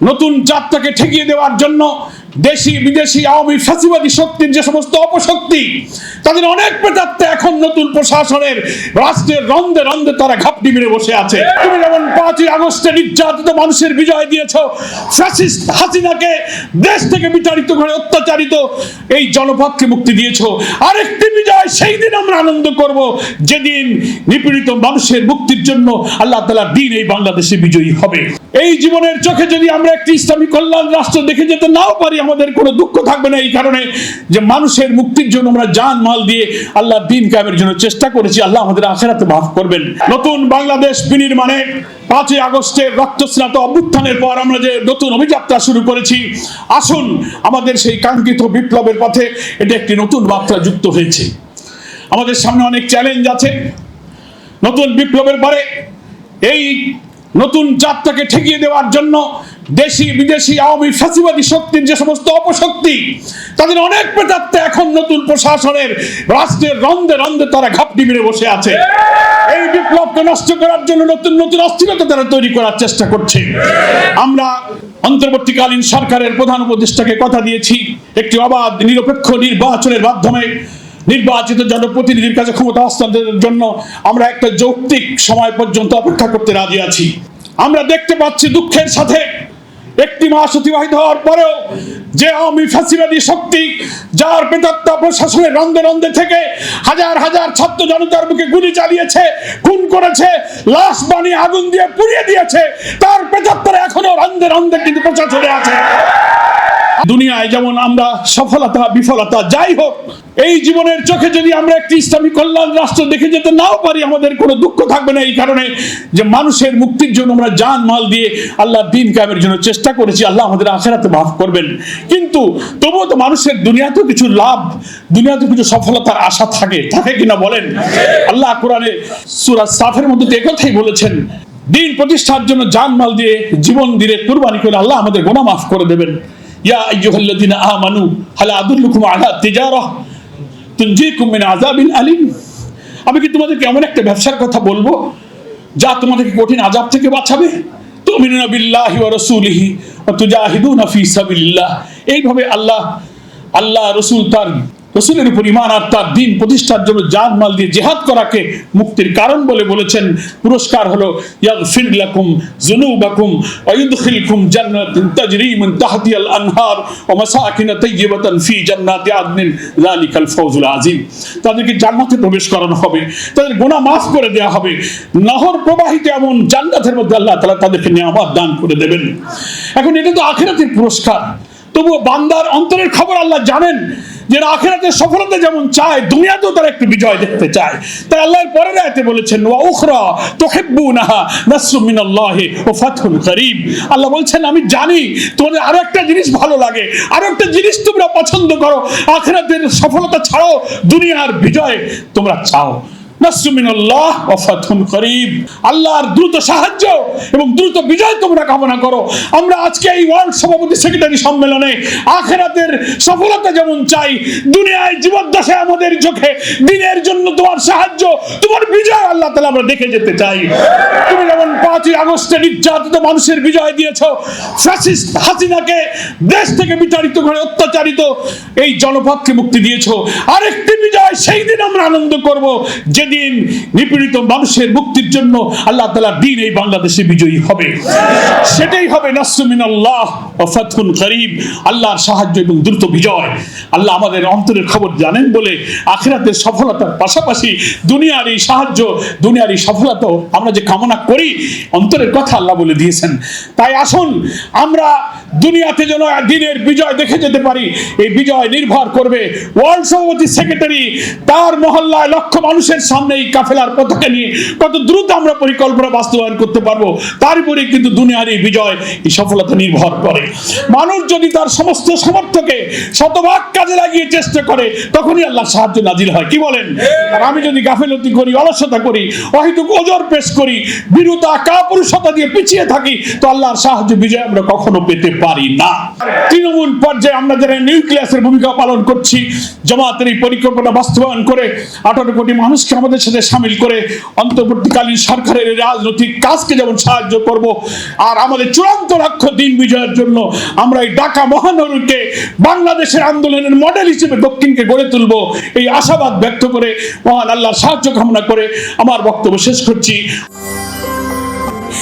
নতুন যাত্রাকে ঠেকিয়ে দেওয়ার জন্য দেশি, বিদেশি, আওয়ামী ফাঁসিবাদী শক্তির যে সমস্ত অপশক্তি, তাদের অনেক প্রেতাত্মা এখন নতুন প্রশাসনের রাষ্ট্রের রন্ধে রন্ধে তারা ঘাপটি মেরে বসে আছে। তুমি যেমন পাঁচই আগস্টে নির্যাতিত মানুষের বিজয় দিয়েছ, ফ্যাসিস্ট হাসিনাকে দেশ থেকে বিতাড়িত করে অত্যাচারিত এই জনপদকে মুক্তি দিয়েছ। আরেকটি বিজয় সেই দিন আমরা আনন্দ করব, যেদিন নিপীড়িত মানুষের মুক্তির জন্য আল্লাহ তালা দিন এই বাংলাদেশে বিজয়ী হবে। এই জীবনের চোখে যদি আমরা একটি ইসলামী কল্যাণ রাষ্ট্র দেখে যেতে নাও পারি আমাদের কোনো দুঃখ থাকবে না এই কারণে যে মানুষের মুক্তির জন্য আমরা জান মাল দিয়ে আল্লাহ দিন কায়েমের জন্য চেষ্টা করেছি। আল্লাহ আমাদের আখেরাতে মাফ করবেন। নতুন বাংলাদেশ বিনির্মাণে পাঁচই আগস্টের রক্তস্নাত অভ্যুত্থানের পর আমরা যে নতুন অভিযাত্রা শুরু করেছি, আসুন আমাদের সেই কাঙ্ক্ষিত বিপ্লবের পথে এটা একটি নতুন মাত্রা যুক্ত হয়েছে। আমাদের সামনে অনেক চ্যালেঞ্জ আছে। নতুন বিপ্লবের পরে এই নতুন যাত্রাকে ঠেকিয়ে দেওয়ার জন্য দেশি, বিদেশি, আওয়ামী ফাঁসিবাদী শক্তির যে সমস্ত অপশক্তি, তাদের অনেক প্রেতাত্মা এখন নতুন প্রশাসনের রাষ্ট্রের রন্ধে রন্ধে তারা ঘাপটি মেরে বসে আছে। এই বিপ্লবকে নষ্ট করার জন্য নতুন নতুন অস্থিরতা তারা তৈরি করার চেষ্টা করছে। আমরা অন্তর্বর্তীকালীন সরকারের প্রধান উপদেষ্টাকে কথা দিয়েছি, একটি অবাধ, নিরপেক্ষ নির্বাচনের মাধ্যমে নির্বাচিত জনপ্রতিনিধির কাছে ক্ষমতা হস্তান্তরের জন্য আমরা একটা যৌক্তিক সময় পর্যন্ত অপেক্ষা করতে রাজি আছি। আমরা দেখতে পাচ্ছি দুঃখের সাথে একটি মাস অতিবাহিত হওয়ার পরেও যে আওয়ামী ফ্যাসিবাদী শক্তি, যার প্রেতাত্মা প্রশাসনের রন্ধে রন্ধে থেকে হাজার হাজার ছাত্র জনতার মুখে গুলি চালিয়েছে, খুন করেছে, লাশ বানিয়ে আগুন দিয়ে পুড়িয়ে দিয়েছে, তার বেদত্তরা এখনও রন্ধে রন্ধে কিন্তু প্রচার চলে আছে। দুনিয়ায় যেমন আমরা সফলতা, বিফলতা, যাই হোক, এই জীবনের চোখে যদি আমরা একটি ইসলামী কল্যাণ রাষ্ট্র দেখে যেতে নাও পারি, আমাদের কোনো দুঃখ থাকবে না। এই কারণে যে মানুষের মুক্তির জন্য আমরা জান মাল দিয়ে আল্লাহ দিন কায়েমের জন্য চেষ্টা করেছি, আল্লাহ আমাদের আখেরাতে মাফ করবেন। কিন্তু তবুও তো মানুষের দুনিয়াতেও কিছু লাভ দুনিয়াতে কিছু সফলতার আশা থাকে। থাকে কিনা বলেন? আল্লাহ কোরআনে সুরাজ সাফের মধ্যে তো একথাই বলেছেন, দিন প্রতিষ্ঠার জন্য জান মাল দিয়ে, জীবন দিয়ে কুরবানি করে আল্লাহ আমাদের গোনা মাফ করে দেবেন। ইয়া আইয়ুহাল্লাযীনা আমানু, হাল আদুল্লুকুম আলা তিজারাহ তুনজিকুম মিন আযাবিন আলিম। আমি কি তোমাদেরকে এমন একটা ব্যবসার কথা বলব যা তোমাদেরকে কঠিন আজাব থেকে বাঁচাবে? তুমিনুনা বিল্লাহি ওয়া রাসূলিহি ওয়া তুজাহিদুনা ফি সাবিলিল্লাহ। এইভাবে আল্লাহ আল্লাহ রসুল তার রসুলের উপর ইমান আর তার দিন প্রতিষ্ঠার জন্য জান মাল দিয়ে জেহাদ করাকে মুক্তির কারণ বলে বলেছেন। পুরস্কার হলো, ইয়াগফির লাকুম যুনুবাকুম ওয়া ইউদখিলকুম জান্নাতিন তাজরি মিন তাহতিহাল আনহার ওয়া মাসাকিন তাইয়্যিবাতান ফি জান্নাতি আদনিন। যালিকাল ফাওজুল আযীম। তাদেরকে জান্নাতে প্রবেশ করানো হবে। তাদের গুনাহ মাফ করে দেওয়া হবে। নহর প্রবাহিত এমন জান্নাতের মধ্যে আল্লাহ তাআলা তাদেরকে নিয়ামত দান করে দেবেন। এখন এটা তো আখিরাতের পুরস্কার। তবুও বান্দার অন্তরের খবর আল্লাহ জানেন যে আখেরাতের সফলতা যেমন চায়, দুনিয়াতেও তারা একটু বিজয় দেখতে চায়। তাই আল্লাহর পরের আয়াতে বলেছেন, ওয়া উখরা তুহিব্বুনাহা নাসরুম মিনাল্লাহি ওয়া ফাতহুন করিব আল্লাহ বলছেন, আমি জানি তোমাদের আরও একটা জিনিস ভালো লাগে, আরও একটা জিনিস তোমরা পছন্দ করো। আখেরাতের সফলতা ছাড়াও দুনিয়ার বিজয় তোমরা চাও। আল্লাহর দ্রুত সাহায্য এবং দ্রুত বিজয় তোমরা কামনা করো। আমরা আজকে এই ওয়ার্ল্ড সভাপতি সেক্রেটারি সম্মেলনে আখেরাতের সফলতা যেমন চাই, দুনিয়ায় আমাদের চোখে, দিনের জন্য তোমার সাহায্য, তোমার বিজয় আল্লাহ আমরা দেখে যেতে চাই। তুমি যেমন পাঁচই আগস্টে নির্যাতিত মানুষের বিজয় দিয়েছ, ফ্যাসিস্ট হাসিনাকে দেশ থেকে বিতাড়িত করে অত্যাচারিত এই জনপদকে মুক্তি দিয়েছ। আরেকটি বিজয় সেই দিন আমরা আনন্দ করব, যেদিন নিপীড়িত মানুষের মুক্তির জন্য আল্লাহ তালা দিন এই বাংলাদেশে বিজয়ী হবে। সেটাই হবে নাসমিন আল্লাহ ফাতহুন করিব আল্লাহর সাহায্য এবং দ্রুত বিজয়। আল্লাহ আমাদের অন্তরের খবর জানেন বলে আখিরাতের সফলতার পাশাপাশি দুনিয়ার এই সাহায্য, দুনিয়ার এই সফলতা আমরা যে কামনা করি, অন্তরের কথা আল্লাহ বলে দিয়েছেন। তাই আসুন, আমরা দুনিয়াতে যেন দিনের বিজয় দেখে যেতে পারি, এই বিজয় নির্ভর করবে ওয়ার্ল্ড সভাপতি সেক্রেটারি তার মহল্লায় লক্ষ মানুষের সামনে এই কাফেলার পতাকা নিয়ে কত দ্রুত আমরা পরিকল্পনা বাস্তবায়ন করতে পারব, তার উপরে কিন্তু দুনিয়ার এই বিজয়, এই সফলতা নির্ভর করে। মানুষ যদি তার সমস্ত সমর্থকে শতভাগ কাজে লাগিয়ে চেষ্টা করে, তখনই আল্লাহ সাহায্য নাজিল হয়। কি বলেন? আর আমি যদি গাফেলতি করি, অলসতা করি, অহেতুক ওজোর পেশ করি বিরুতা কাপুরুষতা দিয়ে পিছিয়ে থাকি, তো আল্লাহর সাহায্য বিজয় আমরা কখনো পেতে পারি না। তৃণমূল পর্যায়ে আমরা যারা নিউক্লিয়াসের ভূমিকা পালন করছি, জামাতের এই পরিকল্পনা বাস্তবায়ন করে আঠারো কোটি মানুষকে আমাদের সাথে সামিল করে অন্তর্বর্তীকালীন সরকারের রাজনৈতিক কাজকে যেমন সাহায্য করব, আর আমাদের চূড়ান্ত লক্ষ্য দিন বিজয়ের জন্য আমরা এই ঢাকা মহানগরকে বাংলাদেশের আন্দোলনের মডেল হিসেবে দক্ষিণকে গড়ে তুলব। এই আশাবাদ ব্যক্ত করে মহান আল্লাহর সাহায্য কামনা করে আমার বক্তব্য শেষ করছি।